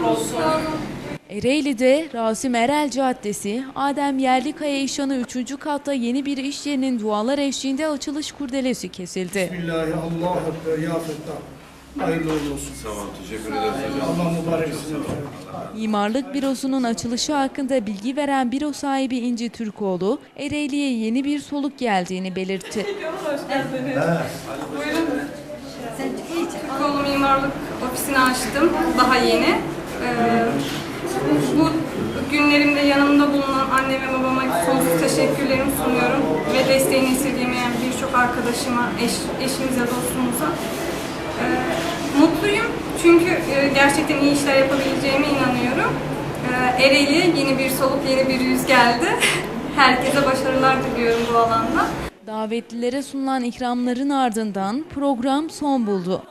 uğurlu olsun. Ereğli'de Rasim Erel Caddesi, Adem Yerlikaya İşanı 3. katta yeni bir iş yerinin dualar eşliğinde açılış kurdelesi kesildi. Bismillahi Allah Ekber ya Fettah. Hayırlı uğurlu olsun. Tamam teşekkür ederiz hocam. Allah mübarek etsin. Mimarlık Bürosu'nun açılışı hakkında bilgi veren büro sahibi İnci Türkoğlu, Ereğli'ye yeni bir soluk geldiğini belirtti. Hoş geldiniz. Buyurun. Türkoğlu Mimarlık Ofisini açtım. Daha yeni. Ee, bu günlerimde yanımda bulunan anne ve babama sonsuz teşekkürlerimi sunuyorum. Ve desteğini esirgemeyen birçok arkadaşıma, eş, eşimize, dostumuza. Ee, mutluyum çünkü e, gerçekten iyi işler yapabileceğime inanıyorum. Ee, Ereğli'ye yeni bir soluk, yeni bir yüz geldi. Herkese başarılar diliyorum bu alanda. Davetlilere sunulan ikramların ardından program son buldu.